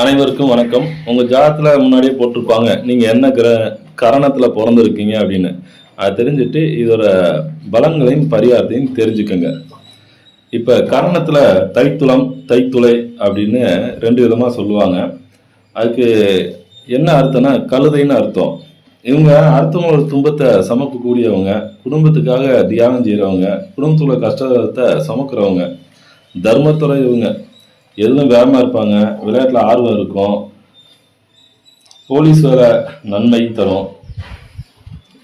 அனைவருக்கும் வணக்கம். உங்க ஜாதத்துல முன்னாடியே போட்டிருப்பாங்க. நீங்க என்ன கிர கரணத்துல பிறந்திருக்கீங்க அப்படின்னு. அது தெரிஞ்சுட்டு இதோட பலங்களையும் பரிகாரத்தையும் தெரிஞ்சுக்கோங்க. இப்ப கரணத்துல தைத்துளம் தைத்துளை அப்படின்னு ரெண்டு விதமா சொல்லுவாங்க. அதுக்கு என்ன அர்த்தம்னா கழுதைன்னு அர்த்தம். இவங்க அடுத்தவங்களோட துன்பத்தை சமக்கக்கூடியவங்க. குடும்பத்துக்காக தியானம் செய்கிறவங்க குடும்பத்துள்ள கஷ்டத்தை சமக்கிறவங்க. தர்மத்துறை இவங்க. எதுவும் வேகமாக இருப்பாங்க. விளையாட்டில் ஆர்வம் இருக்கும். போலீஸ் வேலை நன்மை தரும்.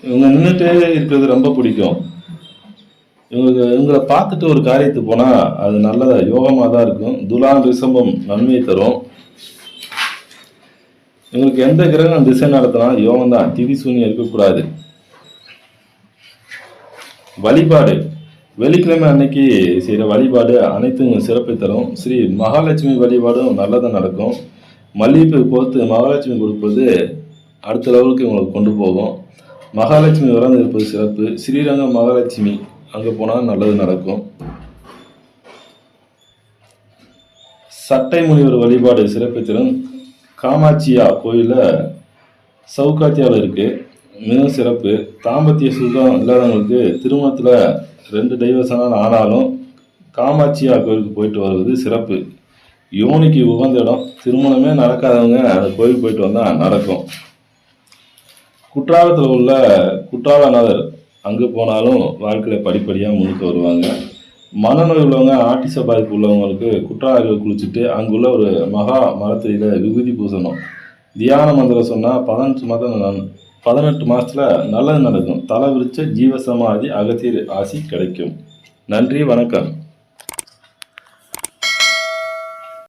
இவங்க நின்றுட்டே இருக்கிறது ரொம்ப பிடிக்கும். இவங்க இவங்களை பார்த்துட்டு ஒரு காரியத்துக்கு போனால் அது நல்ல யோகமாக தான் இருக்கும். துலாம் ரிசம்பம் நன்மை தரும். இவங்களுக்கு எந்த கிரகம் திசை நடத்தினா யோகம் தான் திவி சூன்யம் இருக்கக்கூடாது. வழிபாடு. வெள்ளிக்கிழமை அன்னைக்கு செய்கிற வழிபாடு அனைத்தும் சிறப்பை தரும். ஸ்ரீ மகாலட்சுமி வழிபாடும் நல்லதாக நடக்கும். மல்லிகைப்பூ கோர்த்து மகாலட்சுமி கொடுப்பது அடுத்த லெவலுக்கு உங்களுக்கு கொண்டு போகும். மகாலட்சுமி விரதம் இருப்பது சிறப்பு. ஸ்ரீரங்கம் மகாலட்சுமி அங்கே போனால் நல்லது நடக்கும். சட்டை முனிவர் வழிபாடு சிறப்பு தரும். காமாட்சியா கோயிலில் சவுக்காத்தியாவில் இருக்குது மிகவும் சிறப்பு. தாம்பத்திய சுகம் இல்லாதவங்களுக்கு திருமணத்தில் ரெண்டு டைவர்ஸனால் ஆனாலும் காமாட்சியா கோயிலுக்கு போயிட்டு வருவது சிறப்பு. யோனிக்கு உகந்த இடம். திருமணமே நடக்காதவங்க அந்த கோயிலுக்கு போயிட்டு வந்தால் நடக்கும். குற்றாலத்தில் உள்ள குற்றாலநாதர் அங்கே போனாலும் வாழ்க்கையில் படிப்படியாக முன்னுக்கு வருவாங்க. மனநோய் உள்ளவங்க ஆட்டிச பாதிப்பு உள்ளவங்களுக்கு குற்றாலத்தில் குளிச்சுட்டு அங்குள்ள ஒரு மகா மரத்தடியில் விகுதி பூசணும். தியான மந்திரம் சொன்னால் பதினெட்டு மாதம் பதினெட்டு மாதத்தில் நல்லது நடக்கும். தலை விரிச்ச ஜீவசமாதி அகத்தியர் ஆசி கிடைக்கும். நன்றி வணக்கம்.